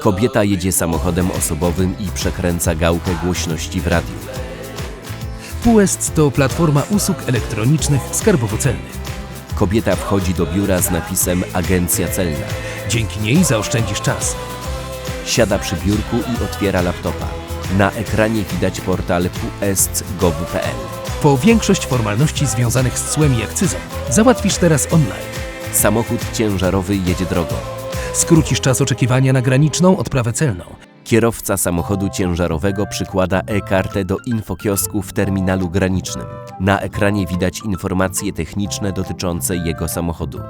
Kobieta jedzie samochodem osobowym i przekręca gałkę głośności w radiu. PUEST to platforma usług elektronicznych skarbowo-celnych. Kobieta wchodzi do biura z napisem Agencja Celna. Dzięki niej zaoszczędzisz czas. Siada przy biurku i otwiera laptopa. Na ekranie widać portal puest.gov.pl. Po większość formalności związanych z cłem i akcyzą załatwisz teraz online. Samochód ciężarowy jedzie drogą. Skrócisz czas oczekiwania na graniczną odprawę celną. Kierowca samochodu ciężarowego przykłada e-kartę do infokiosku w terminalu granicznym. Na ekranie widać informacje techniczne dotyczące jego samochodu.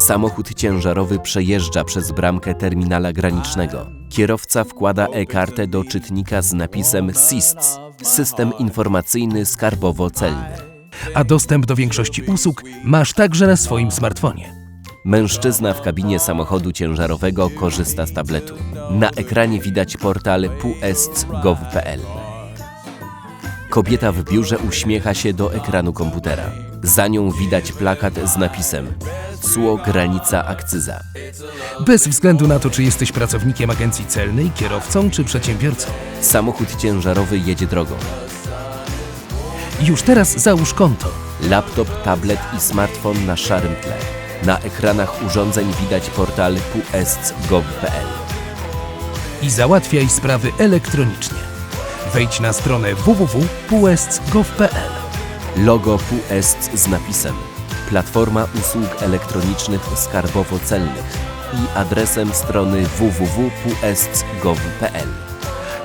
Samochód ciężarowy przejeżdża przez bramkę terminala granicznego. Kierowca wkłada e-kartę do czytnika z napisem SISTS System Informacyjny Skarbowo-Celny. A dostęp do większości usług masz także na swoim smartfonie. Mężczyzna w kabinie samochodu ciężarowego korzysta z tabletu. Na ekranie widać portal puest.gov.pl. Kobieta w biurze uśmiecha się do ekranu komputera. Za nią widać plakat z napisem Cło granica akcyza. Bez względu na to, czy jesteś pracownikiem agencji celnej, kierowcą czy przedsiębiorcą. Samochód ciężarowy jedzie drogą. Już teraz załóż konto. Laptop, tablet i smartfon na szarym tle. Na ekranach urządzeń widać portal puest.gov.pl. i załatwiaj sprawy elektronicznie. Wejdź na stronę www.puest.gov.pl. Logo PUEST z napisem Platforma Usług Elektronicznych Skarbowo-Celnych i adresem strony www.puest.gov.pl.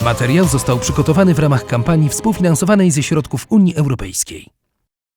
Materiał został przygotowany w ramach kampanii współfinansowanej ze środków Unii Europejskiej.